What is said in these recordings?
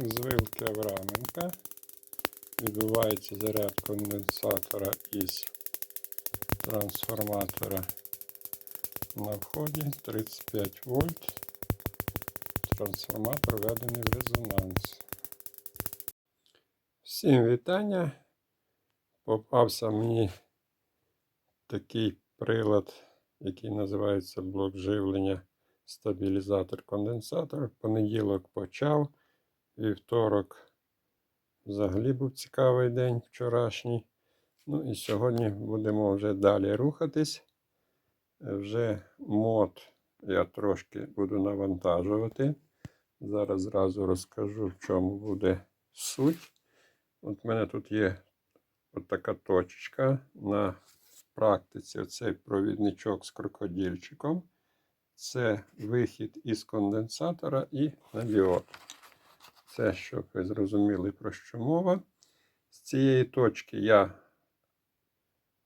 З вилки Авраменка відбувається заряд конденсатора із трансформатора на вході 35 вольт. Трансформатор введений в резонанс. Всім вітання. Попався мені такий прилад, який називається блок живлення стабілізатор-конденсатор. В понеділок почав, вівторок взагалі був цікавий день вчорашній. Ну і сьогодні будемо вже далі рухатись. Вже мод я трошки буду навантажувати. Зараз зразу розкажу, в чому буде суть. От в мене тут є от така точечка на практиці оцей провідничок з крокодильчиком. Це вихід із конденсатора і на діод. Це, щоб ви зрозуміли, про що мова. З цієї точки я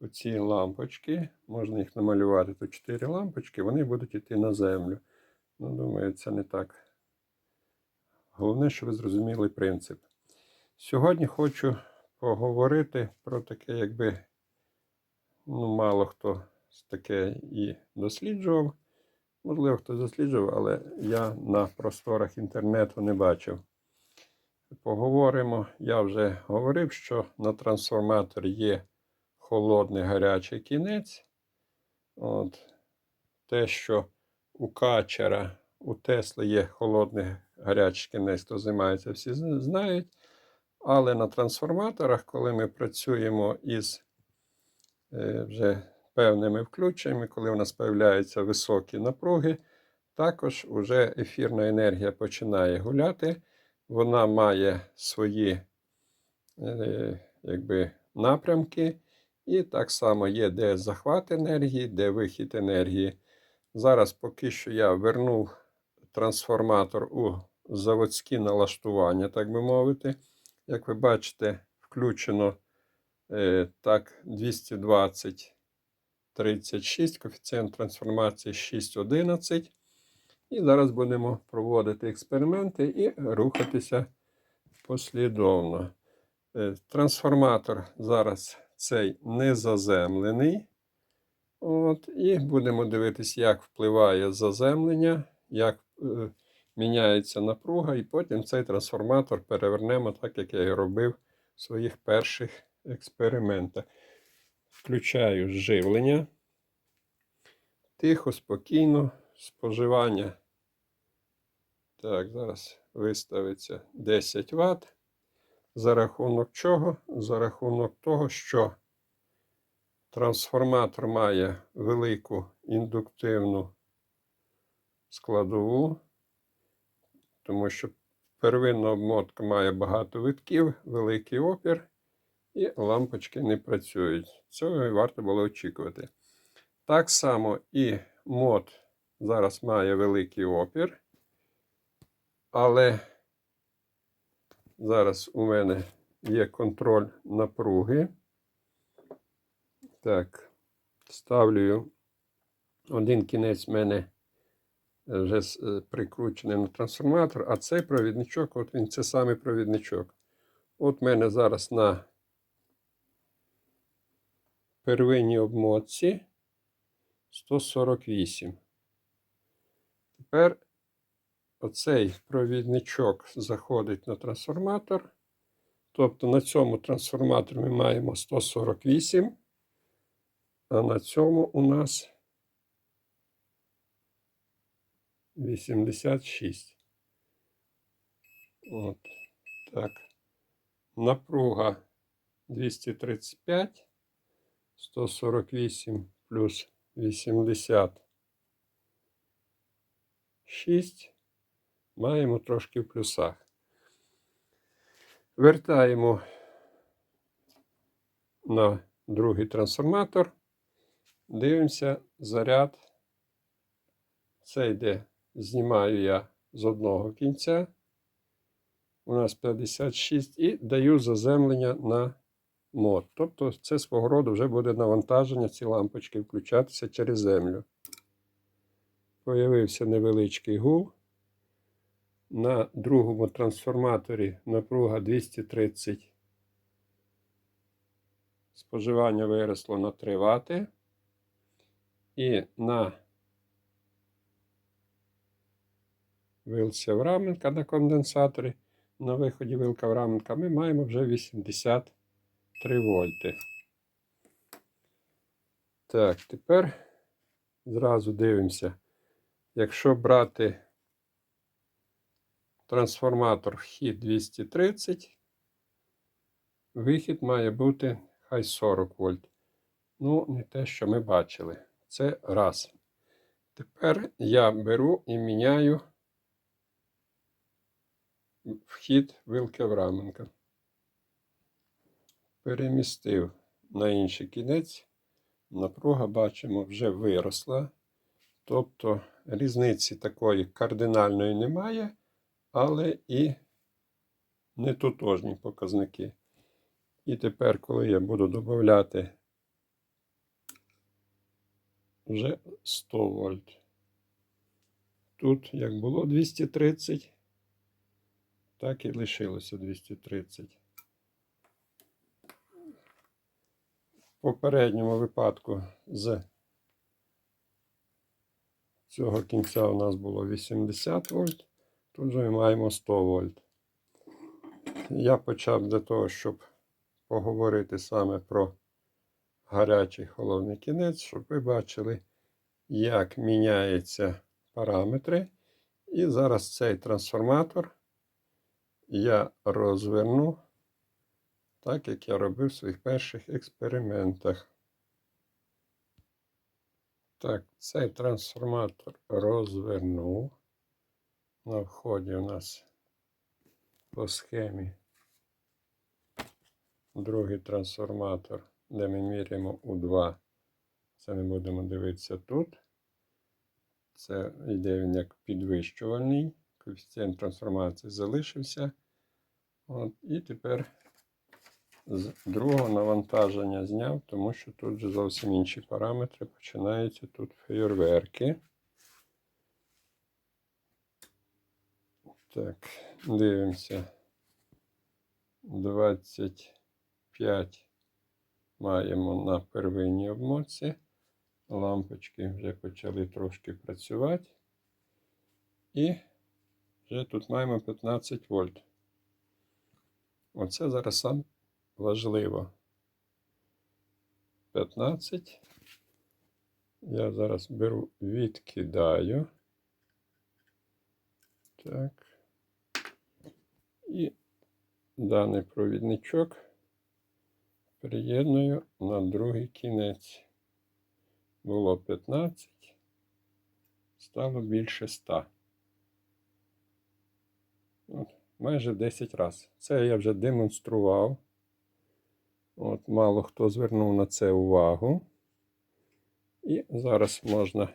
оці лампочки, можна їх намалювати, то 4 лампочки, вони будуть йти на землю. Ну, думаю, це не так. Головне, щоб ви зрозуміли принцип. Сьогодні хочу поговорити про таке, якби ну, мало хто таке і досліджував. Можливо, хто досліджував, але я на просторах інтернету не бачив. Поговоримо. Я вже говорив, що на трансформаторі є холодний гарячий кінець. От. Те, що у качера, у Тесли є холодний гарячий кінець, то займається, всі знають. Але на трансформаторах, коли ми працюємо із е, вже певними включеннями, коли у нас з'являються високі напруги, також вже ефірна енергія починає гуляти. Вона має свої е, якби, напрямки. І так само є де захват енергії, де вихід енергії. Зараз поки що я вернув трансформатор у заводські налаштування, так би мовити. Як ви бачите, включено е, так 220 36, коефіцієнт трансформації 6,11. І зараз будемо проводити експерименти і рухатися послідовно. Е, трансформатор зараз цей не заземлений. От, І будемо дивитися, як впливає заземлення, як е, міняється напруга, і потім цей трансформатор перевернемо, так як я і робив в своїх перших експериментах. Включаю живлення. Тихо, спокійно, споживання. Так, зараз виставиться 10 Вт. За рахунок чого? За рахунок того, що трансформатор має велику індуктивну складову, тому що первинна обмотка має багато витків, великий опір, і лампочки не працюють. Цього і варто було очікувати. Так само і мод зараз має великий опір, але Зараз у мене є контроль напруги. Так, ставлю один кінець в мене вже е, прикручений на трансформатор, а цей провідничок, от він це саме провідничок. От в мене зараз на первинній обмотці 148. Тепер оцей провідничок заходить на трансформатор. Тобто на цьому трансформаторі ми маємо 148, а на цьому у нас 86. От так. Напруга 235, 148 плюс 86 маємо трошки в плюсах. Вертаємо на другий трансформатор. Дивимося заряд. Це йде, знімаю я з одного кінця. У нас 56 і даю заземлення на мод. Тобто це свого роду вже буде навантаження ці лампочки включатися через землю. Появився невеличкий гул. На другому трансформаторі напруга 230. Споживання виросло на 3 Вт. І на вилці Авраменка на конденсаторі, на виході вилка Авраменка ми маємо вже 83 вольти. Так, тепер зразу дивимося. Якщо брати трансформатор вхід 230, вихід має бути хай 40 вольт. Ну, не те, що ми бачили. Це раз. Тепер я беру і міняю вхід вилки Авраменка. Перемістив на інший кінець. Напруга, бачимо, вже виросла. Тобто різниці такої кардинальної немає, але і нетотожні показники. І тепер, коли я буду додати вже 100 вольт. Тут як було 230, так і лишилося 230. В попередньому випадку з цього кінця у нас було 80 вольт, тут же маємо 100 вольт. Я почав для того, щоб поговорити саме про гарячий холодний кінець, щоб ви бачили, як міняються параметри. І зараз цей трансформатор я розверну так, як я робив в своїх перших експериментах. Так, цей трансформатор розвернув. На вході у нас по схемі другий трансформатор, де ми міряємо У2. Це ми будемо дивитися тут. Це йде він як підвищувальний. Коефіцієнт трансформації залишився. От, І тепер з другого навантаження зняв, тому що тут вже зовсім інші параметри починаються тут фейерверки. Так, дивимося. 25 маємо на первинній обмотці. Лампочки вже почали трошки працювати. І вже тут маємо 15 вольт. Оце зараз сам важливо. 15. Я зараз беру, відкидаю. Так. І даний провідничок приєдную на другий кінець. Було 15, стало більше 100. От, майже 10 разів. Це я вже демонстрував. От, Мало хто звернув на це увагу. І зараз можна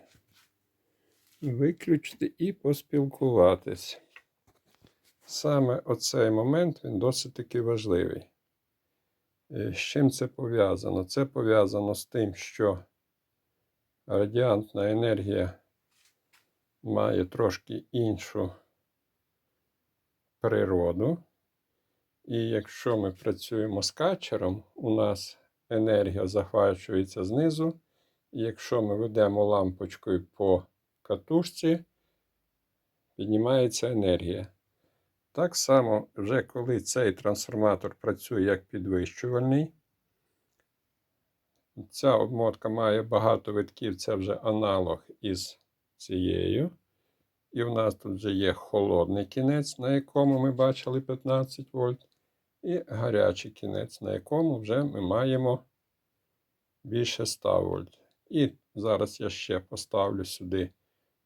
виключити і поспілкуватись. Саме оцей момент він досить таки важливий. Е, З чим це пов'язано? Це пов'язано з тим, що радіантна енергія має трошки іншу природу. І якщо ми працюємо з качером, у нас енергія захвачується знизу. І якщо ми ведемо лампочкою по катушці, піднімається енергія. Так само, вже коли цей трансформатор працює як підвищувальний, ця обмотка має багато витків, це вже аналог із цією. І в нас тут вже є холодний кінець, на якому ми бачили 15 вольт, і гарячий кінець, на якому вже ми маємо більше 100 вольт. І зараз я ще поставлю сюди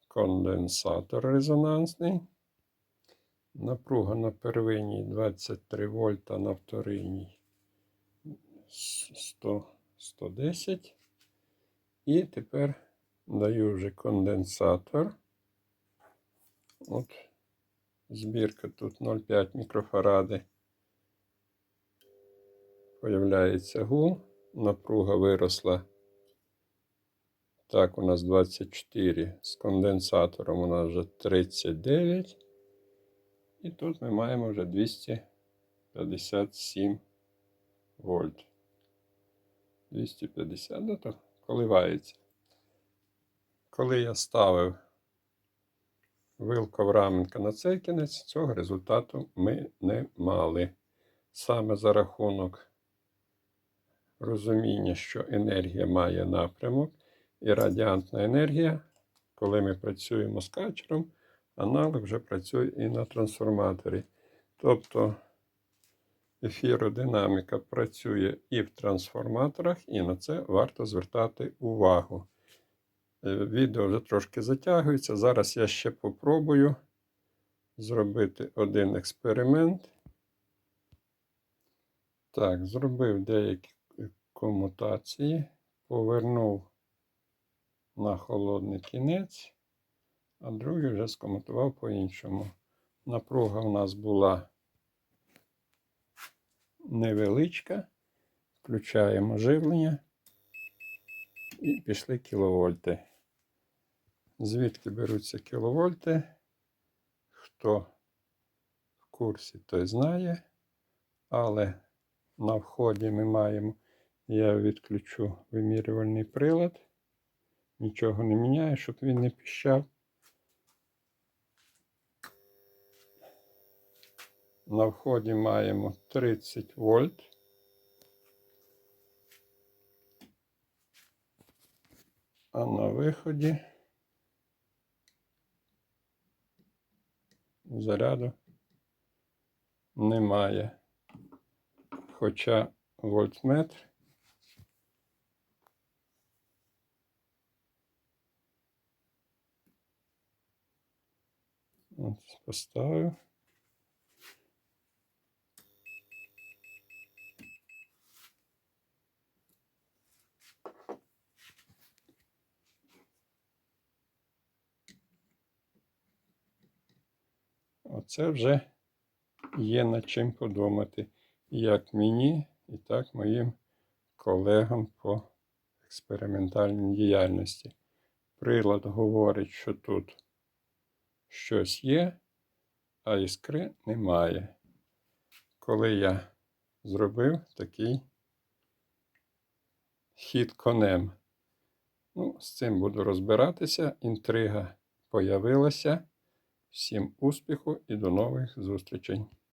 конденсатор резонансний. Напруга на первинній 23 вольта, на вторинній 100, 110. І тепер даю вже конденсатор. От збірка тут 0,5 мікрофаради. Появляється гул. Напруга виросла. Так, у нас 24. З конденсатором у нас вже 39. І тут ми маємо вже 257 вольт. 250, ну то коливається. Коли я ставив вилка раменка на цей кінець, цього результату ми не мали. Саме за рахунок розуміння, що енергія має напрямок, і радіантна енергія, коли ми працюємо з качером, аналог вже працює і на трансформаторі. Тобто ефіродинаміка працює і в трансформаторах, і на це варто звертати увагу. Е, Відео вже трошки затягується. Зараз я ще попробую зробити один експеримент. Так, зробив деякі комутації, повернув на холодний кінець, а другий вже скомутував по-іншому. Напруга у нас була невеличка. Включаємо живлення і пішли кіловольти. Звідки беруться кіловольти? Хто в курсі, той знає. Але на вході ми маємо, я відключу вимірювальний прилад. Нічого не міняю, щоб він не піщав. На вході маємо 30 вольт. А на виході заряду немає. Хоча вольтметр От, поставив. Оце вже є над чим подумати. Як мені, і так моїм колегам по експериментальній діяльності. Прилад говорить, що тут щось є, а іскри немає. Коли я зробив такий хід конем. Ну, з цим буду розбиратися. Інтрига появилася. Всім успіху і до нових зустрічей!